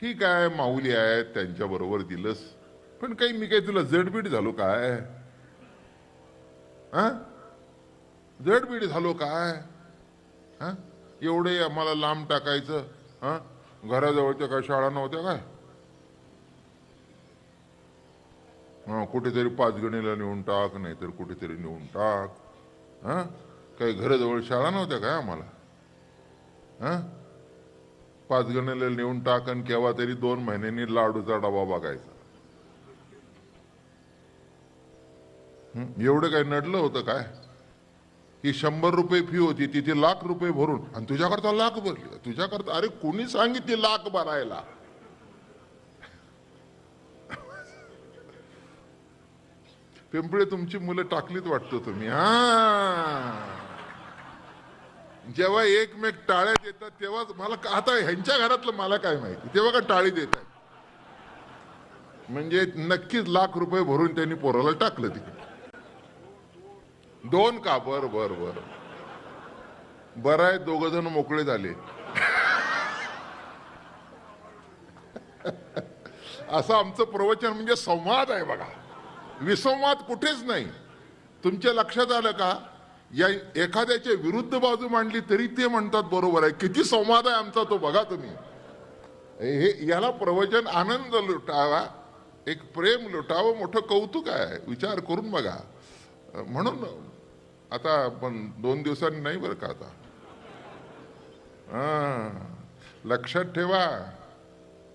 ठीक आहे माऊली आहेत त्यांच्या बरोबर दिलंस. पण काही मी काही तुला जडबीड झालो काय? हा? जडबीड झालो काय? हा? एवढे आम्हाला लांब टाकायचं हा? घराजवळच्या काय शाळा नव्हत्या काय? हा कुठेतरी पाचगणीला नेऊन टाक नाहीतर कुठेतरी नेऊन टाक. हा? काही घराजवळ शाळा नव्हत्या काय आम्हाला? हा? पाचगणीला नेऊन टाकन केव्हा तरी दोन महिन्यांनी लाडूचा डबा बघायचा. एवढं काय नडलं होतं काय? की शंभर रुपये फी होती तिथे लाख रुपये भरून आणि तुझ्याकरता लाख भरली. तुझ्याकरता अरे कोणी सांगितली लाख भरायला? पिंपळे तुमची मुलं टाकलीत वाटतो तुम्ही. हा. जेव्हा एकमेक टाळ्या देतात तेव्हाच मला आता ह्यांच्या घरातलं मला काय माहिती? तेव्हा का टाळी देत आहे म्हणजे नक्कीच लाख रुपये भरून त्यांनी पोराला टाकलं तिकडे दोन का? बर बर बर. बरं आहे दोघ जण मोकळे झाले. असं आमचं प्रवचन म्हणजे संवाद आहे बघा. विसंवाद कुठेच नाही. तुमच्या लक्षात आलं का? या एखाद्याच्या विरुद्ध बाजू मांडली तरी ते म्हणतात बरोबर आहे. किती संवाद आहे आमचा तो बघा तुम्ही. हे याला प्रवचन आनंद लुटावा एक प्रेम लुटावं मोठं कौतुक आहे. विचार करून बघा. म्हणून आता पण दोन दिवसांनी नाही बरं का आता? हा. लक्षात ठेवा.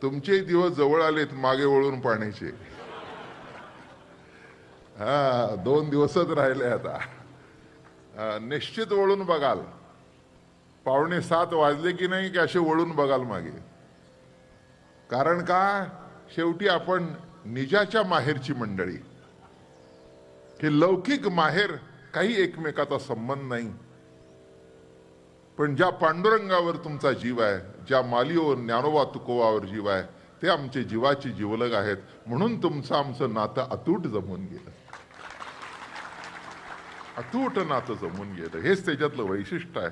तुमचे दिवस जवळ आलेत मागे वळून पाण्याचे. हा दोन दिवसच राहिले आता. निश्चित वळून बघाल. पावणे सात वाजले की नाही की असे वळून बघाल मागे. कारण का? शेवटी आपण निजाच्या माहेरची मंडळी. हे लौकिक माहेर काही एकमेकाचा संबंध नाही. पण ज्या पांडुरंगावर तुमचा जीव आहे ज्या मालीवर ज्ञानोबा तुकोवावर जीव आहे ते आमचे जीवाचे जीवलग आहेत. म्हणून तुमचं आमचं नातं अतूट जमून गेलं. अतूट नातं जमून गेलं. हेच त्याच्यातलं वैशिष्ट्य आहे.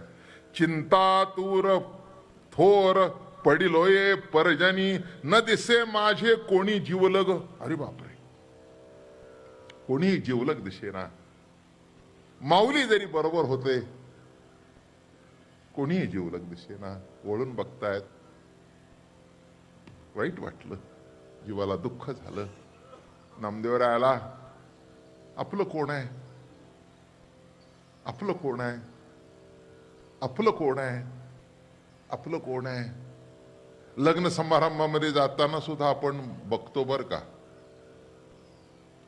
चिंता तूर थोर पडिलोये परजनी न दिसे माझे कोणी जीवलग. अरे बापरे. कोणी जीवलग दिसेना. माऊली जरी बरोबर होते कोणीही जीवलग दिसेना. वळून बघतायत. वाईट वाटलं. जीवाला दुःख झालं. नामदेवरायाला आपलं कोण आहे? आपलं कोण आहे? आपलं कोण आहे? आपलं कोण आहे? लग्न समारंभामध्ये जाताना सुद्धा आपण बघतो बर का?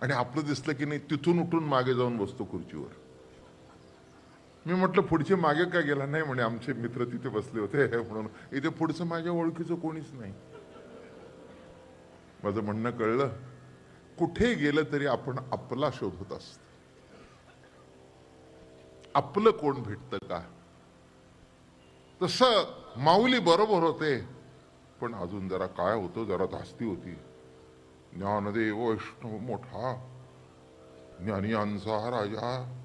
आणि आपलं दिसलं की नाही तिथून उठून मागे जाऊन बसतो खुर्चीवर. मी म्हटलं पुढचे मागे काय गेला? नाही म्हणे आमचे मित्र तिथे बसले होते. म्हणून इथे पुढचं माझ्या ओळखीचं कोणीच नाही. माझं म्हणणं कळलं. कुठे गेलं तरी आपण आपला शोधत असतो. आपलं कोण भेटतं का? तस माऊली बरोबर होते पण अजून जरा काय होतं जरा धास्ती होती. ज्ञानदेव वैष्णव मोठा ज्ञानियांचा राजा.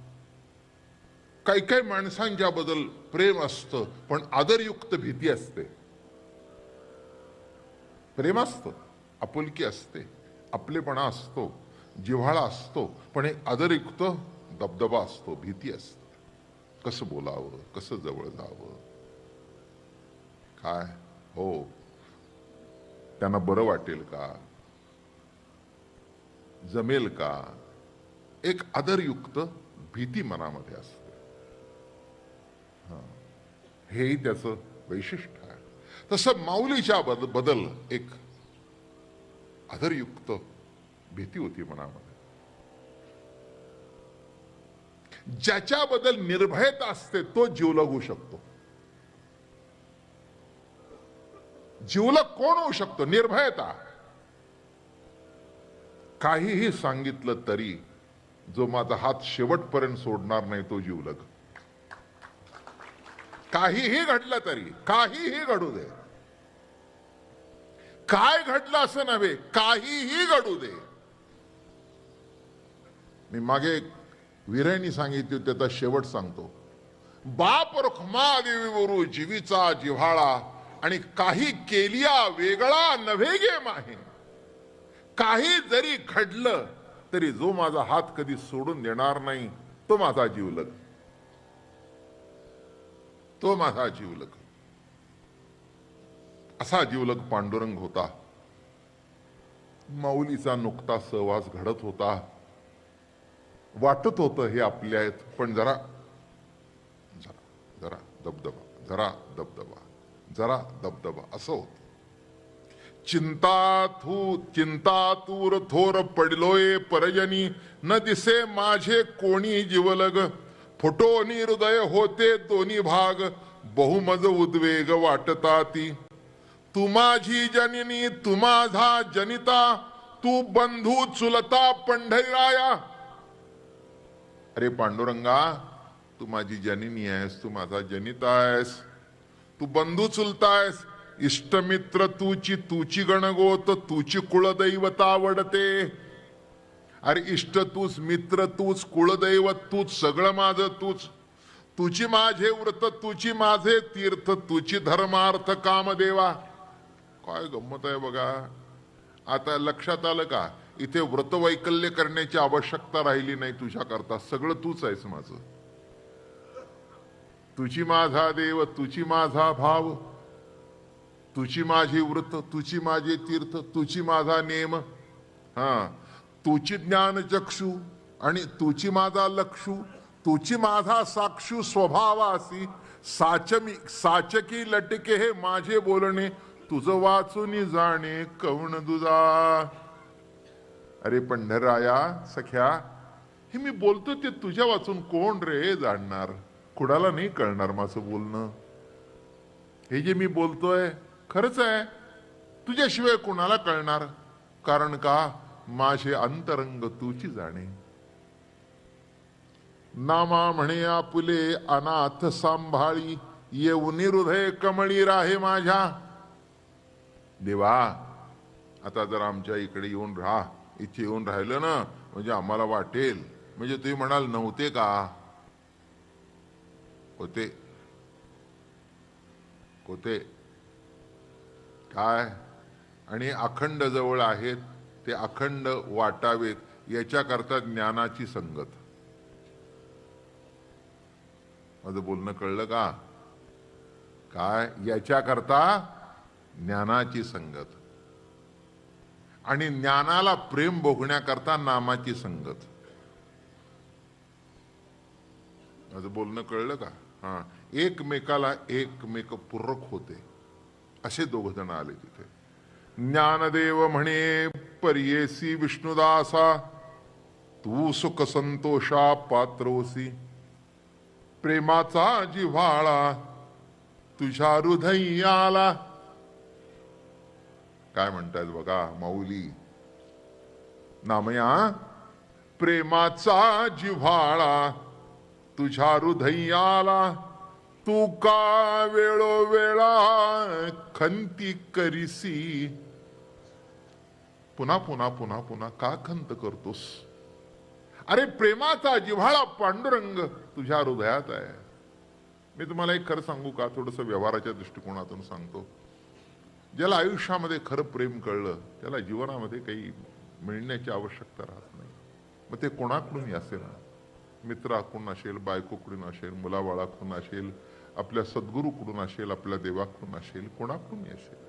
काही काही माणसांच्या बद्दल प्रेम असतं पण आदरयुक्त भीती असते. प्रेम असतं आपुलकी असते आपलेपणा असतो जिव्हाळा असतो पण एक आदरयुक्त दबदबा असतो भीती असते. कसं बोलावं कसं जवळ जावं? काय? हो. त्यांना बरं वाटेल का? जमेल का? एक आदरयुक्त भीती मनामध्ये असते. हेही त्याचं वैशिष्ट्य आहे. तसं माऊलीच्या बद बदल एक आदरयुक्त भीती होती मनामध्ये. ज्याच्याबद्दल निर्भयता असते तो जीवलग होऊ शकतो. जीवलग कोण होऊ शकतो? निर्भयता. काहीही सांगितलं तरी जो माझा हात शेवटपर्यंत सोडणार नाही तो जीवलग. काहीही घडलं तरी काहीही घडू दे. काय घडलं असं नव्हे काहीही घडू दे. मी मागे एक सांगितली त्याचा शेवट सांगतो. बाप रुखमा देवीवरू जीवीचा जिव्हाळा आणि काही केलिया वेगळा नव्हे गे माहे. काही जरी घडलं तरी जो माझा हात कधी सोडून देणार नाही तो माझा जीवलग. तो माझा जीवलग. असा जीवलग पांडुरंग होता. माऊलीचा नुकता सहवास घडत होता. वाटत होतं हे आपले आहेत पण जरा जरा जरा दबदबा जरा दबदबा जरा दबदबा असं होत. चिंता थू चिंता तूर थोर पडलोय परजनी न दिसे माझे कोणी जीवलग. फोटो हृदय होते दोन्ही भाग बहुमज उद्वेग वाटता ती. तू माझी जननी तू माझा जनिता तू बंधू चुलता पंढरीराया अरे पांडुरंगा तू माझी जननी आहेस तू माझा जनिता आहेस तू बंधू चुलतायस इष्टमित्र तुची तुची गणगोत तुची कुळदैवता आवडते. अरे इष्ट तूच मित्र तूच कुळदैवत तूच सगळं माझं तूच. तुझी माझे व्रत तुझी माझे तीर्थ तुझी धर्मार्थ कामदेवा. काय गंमत आहे बघा. आता लक्षात आलं का? इथे व्रतवैकल्य करण्याची आवश्यकता राहिली नाही तुझ्याकरता. सगळं तूच आहेस माझं. तुझी माझा देव तुझी माझा भाव तुझी माझी व्रत तुझी माझे तीर्थ तुझी माझा नेम. हा. तुझी ज्ञान चक्षु आणि तुझी माझा लक्षू तुझी माझा साक्षू स्वभावासी साचमी साचकी लटके हे माझे बोलणे तुझं वाचून जाणे कवण दुजा? अरे पंढराया सख्या हे मी बोलतो ते तुझ्या वाचून कोण रे जाणणार? कुणाला नाही कळणार माझं बोलणं? हे जे मी बोलतोय खरंच आहे. तुझ्याशिवाय कुणाला कळणार? कारण का? माझे अंतरंग तुची जाणे. नामा म्हणे आपुले अनाथ सांभाळी येऊन हृदय कमळी राहे माझ्या. देवा आता जर आमच्या इकडे येऊन राहा. इथे येऊन राहिलं ना म्हणजे आम्हाला वाटेल. म्हणजे तुम्ही म्हणाल नव्हते का? होते. होते. काय? आणि अखंड जवळ आहेत ते अखंड वाटावेत याच्याकरता ज्ञानाची संगत. माझं बोलणं कळलं का? काय? याच्याकरता ज्ञानाची संगत. आणि ज्ञानाला प्रेम भोगण्याकरता नामाची संगत. माझं बोलणं कळलं का? हा. एकमेकाला एकमेक पूरक होते. असे दोघ जण आले तिथे. ज्ञानदेव म्हणे पर्येसी विष्णुदासा तू सुख संतोषा पात्रोसी. प्रेमाचा जिव्हाळा तुझ्या हृदयाला काय म्हणतात बघा माऊली. नामया प्रेमाचा जिव्हाळा तुझ्या हृदयाला तू का वेळोवेळा खंती करीसी? पुन्हा पुन्हा पुन्हा पुन्हा का खंत करतोस? अरे प्रेमाचा जिव्हाळा पांडुरंग तुझ्या हृदयात आहे. मी तुम्हाला एक खरं सांगू का? थोडस व्यवहाराच्या दृष्टिकोनातून सांगतो. ज्याला आयुष्यामध्ये खरं प्रेम कळलं त्याला जीवनामध्ये काही मिळण्याची आवश्यकता राहत नाही. मग ते कोणाकडूनही असेल? मित्राकडून असेल? बायकोकडून असेल? मुलाबाळाकडून असेल? आपल्या सद्गुरूकडून असेल? आपल्या देवाकडून असेल? कोणाकडूनही असेल?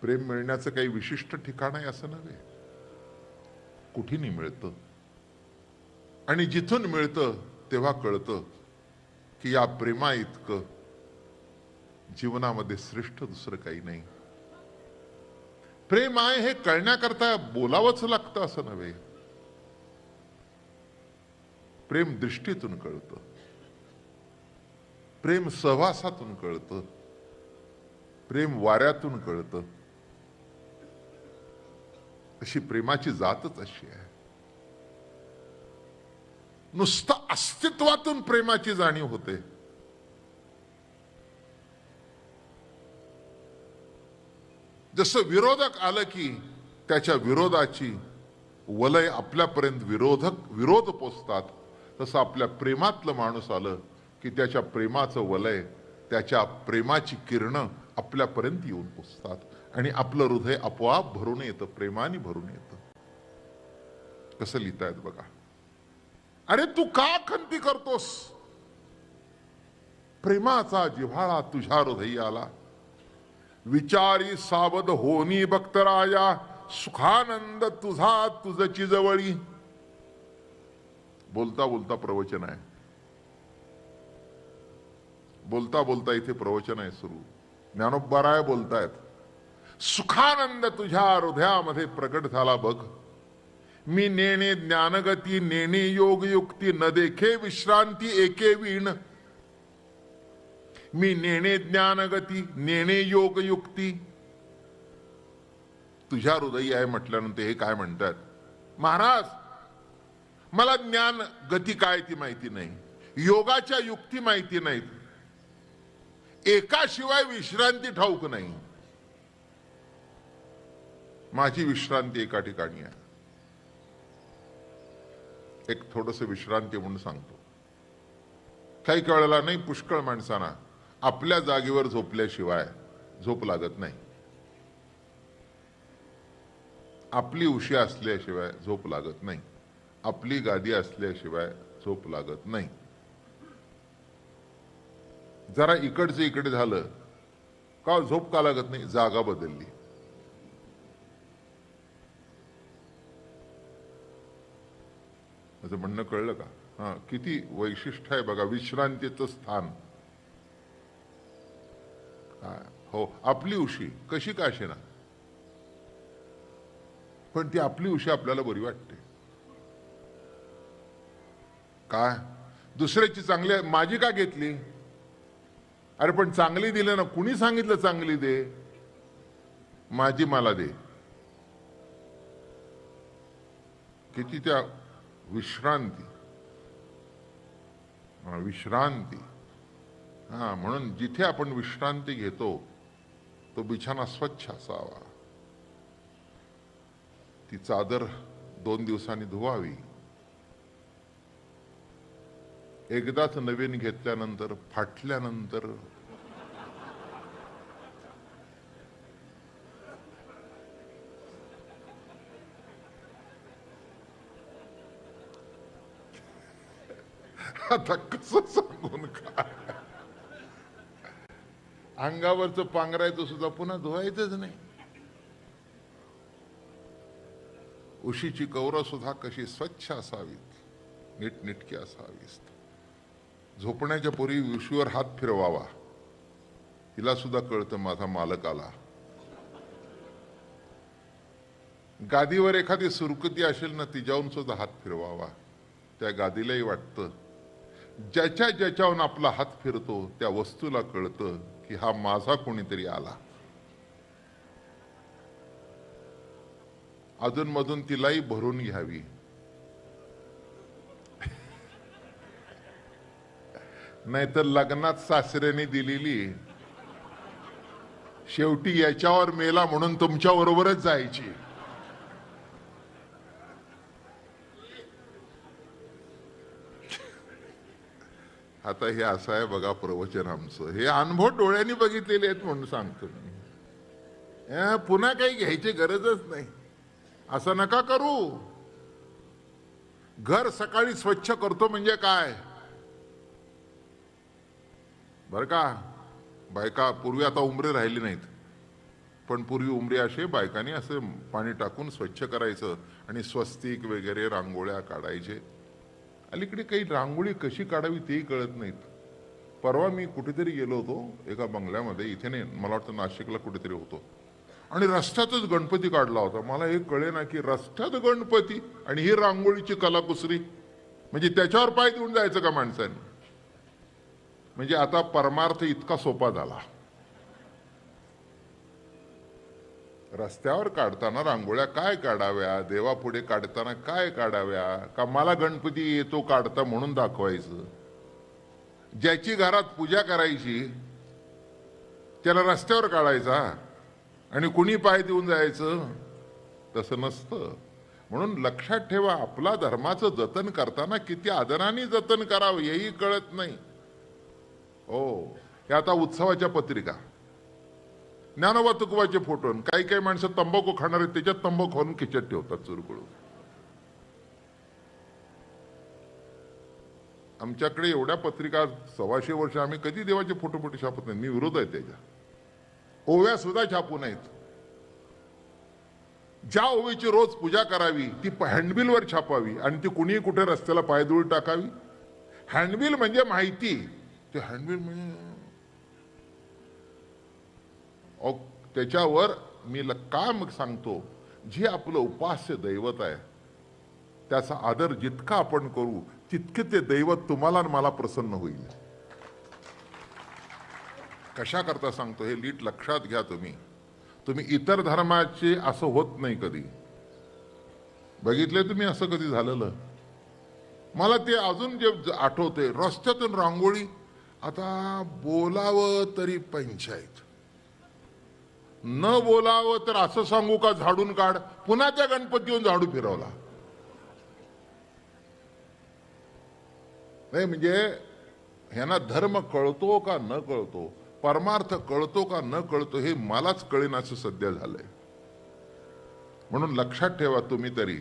प्रेम मिळण्याचं काही विशिष्ट ठिकाण आहे असं नव्हे. कुठेही मिळतं. आणि जिथून मिळतं तेव्हा कळतं की या प्रेमा इतकं जीवनामध्ये श्रेष्ठ दुसरं काही नाही. प्रेम आहे हे कळण्याकरता बोलावंच लागतं असं नव्हे. प्रेम दृष्टीतून कळतं. प्रेम सहवासातून कळतं. प्रेम वाऱ्यातून कळतं. अशी प्रेमाची जातच अशी आहे. नुसतं अस्तित्वातून प्रेमाची जाणीव होते. जसं विरोधक आलं की त्याच्या विरोधाची वलय आपल्यापर्यंत विरोधक विरोध पोचतात तसं आपल्या प्रेमातलं माणूस आलं की त्याच्या प्रेमाचं वलय त्याच्या प्रेमाची किरणं आपल्यापर्यंत येऊन पोचतात. आणि आपलं हृदय आपोआप भरून येतं प्रेमाने भरून येतं. कसं लिहितायत बघा. अरे तू का खंती करतोस? प्रेमाचा जिव्हाळा तुझ्या हृदयी आला विचारी सावध होनी बक्तराया सुखानंद तुझा तुझची जवळी. बोलता बोलता प्रवचन आहे. बोलता बोलता इथे प्रवचन आहे सुरू. ज्ञानोबराय बोलतायत सुखानंद तुझ्या हृदयामध्ये प्रकट झाला बघ. मी नेणे ज्ञानगती नेणे योगयुक्ती न देखे विश्रांती एके वीण. मी नेणे ज्ञानगती नेणे योग युक्ती तुझ्या हृदयी आहे म्हटल्यानंतर हे काय म्हणतात? महाराज मला ज्ञान गती काय ती माहिती नाही. योगाच्या युक्ती माहिती नाहीत. एकाशिवाय विश्रांती ठाऊक नाही. माझी विश्रांती एका ठिकाणी आहे. एक थोडस विश्रांती म्हणून सांगतो. काही कळला नाही पुष्कळ माणसांना आपल्या जागेवर झोपल्याशिवाय झोप लागत नाही. आपली उशी असल्याशिवाय झोप लागत नाही. आपली गादी असल्याशिवाय झोप लागत नाही. जरा इकडचं इकडे झालं का झोप का लागत नाही? जागा बदलली. माझं म्हणणं कळलं का? हा किती वैशिष्ट्य आहे बघा विश्रांतीचं स्थान. हो आपली उशी. कशी का ना? पण ती आपली उशी आपल्याला बरी वाटते. काय दुसऱ्याची चांगली आहे, माझी का घेतली? अरे पण चांगली दिलं ना. कुणी सांगितलं चांगली दे? माझी मला दे. किती त्या विश्रांती. विश्रांती. हा म्हणून जिथे आपण विश्रांती घेतो तो बिछाना स्वच्छ असावा. ती चादर दोन दिवसांनी धुवावी. एकदाच नवीन घेतल्यानंतर फाटल्यानंतर आता कसं सांगून काय अंगावरचं पांघरायचं सुद्धा पुन्हा धुवायचंच नाही. उशीची कौरं सुद्धा कशी स्वच्छ असावीत नीटनिटकी असावीत. झोपण्याच्या पूर्वी उशीवर हात फिरवावा. तिला सुद्धा कळतं माझा मालक आला. गादीवर एखादी सुरकुती असेल ना तिच्याहून सुद्धा हात फिरवावा. त्या गादीलाही वाटतं ज्याच्या ज्याच्याहून आपला हात फिरतो त्या वस्तूला कळतं की हा माझा कोणीतरी आला. अधूनमधून तिलाही भरून घ्यावी. नाहीतर लग्नात सासऱ्याने दिलेली. शेवटी याच्यावर मेला म्हणून तुमच्या बरोबरच जायची. आता हे असं आहे बघा प्रवचन आमचं. हे अनुभव डोळ्यांनी बघितलेले आहेत म्हणून सांगतो मी. अं, पुन्हा काही घ्यायची गरजच नाही. असं नका करू. घर सकाळी स्वच्छ करतो म्हणजे काय? बर का? बायका पूर्वी आता उमरे राहिली नाहीत. पण पूर्वी उमरे असे बायकांनी असं पाणी टाकून स्वच्छ करायचं आणि स्वस्तिक वगैरे रांगोळ्या काढायचे. अलीकडे काही रांगोळी कशी काढावी तेही कळत नाहीत. परवा मी कुठेतरी गेलो होतो एका बंगल्यामध्ये. इथे नाही मला वाटतं नाशिकला कुठेतरी होतो. आणि रस्त्यातच गणपती काढला होता. मला हे कळे ना की रस्त्यात गणपती आणि ही रांगोळीची कलाकुसरी. म्हणजे त्याच्यावर पाय देऊन जायचं का माणसाने? म्हणजे आता परमार्थ इतका सोपा झाला. रस्त्यावर काढताना रांगोळ्या काय काढाव्या? देवापुढे काढताना काय काढाव्या? का मला गणपती येतो काढता म्हणून दाखवायचं? ज्याची घरात पूजा करायची त्याला रस्त्यावर काढायचा आणि कुणी पाय देऊन जायचं? तसं नसतं. म्हणून लक्षात ठेवा आपला धर्माचं जतन करताना किती आदराने जतन करावं हेही कळत नाही. हो हे आता उत्सवाच्या पत्रिका. ज्ञानोबा तुकोबाचे फोटो आणि काही काही माणसं तंबाखू खाणार आहेत त्याच्यात तंबाखू खाऊन खिचत ठेवतात चुरगुळून आमच्याकडे एवढ्या पत्रिका सव्वाशे वर्ष आम्ही कधी देवाचे फोटो फोटो छापत नाही मी विरोध आहे त्याच्या ओव्या सुद्धा छापू नाहीत. ज्या ओवीची रोज पूजा करावी ती हँडबिलवर छापावी आणि ती कुणीही कुठे रस्त्याला पायदुळी टाकावी. हँडबिल म्हणजे माहिती. ते हँडबिल म्हणजे त्याच्यावर मी ल- का मग सांगतो जे आपलं उपास्य दैवत आहे त्याचा आदर जितका आपण करू तितके ते दैवत तुम्हाला आणि मला प्रसन्न होईल. कशा करता सांगतो हे लीट लक्षात घ्या तुम्ही. तुम्ही इतर धर्माचे असं होत नाही कधी. बघितले तुम्ही असं कधी झालेलं? मला ते अजून जे आठवते रस्त्यातून रांगोळी आता बोलावं तरी पंचायत. न बोलावं तर असं सांगू का झाडून काढ? पुन्हा त्या गणपती येऊन झाडू फिरवला. नाही म्हणजे ह्यांना धर्म कळतो का न कळतो? परमार्थ कळतो का न कळतो हे मलाच कळेन असं सध्या झालंय. म्हणून लक्षात ठेवा तुम्ही तरी.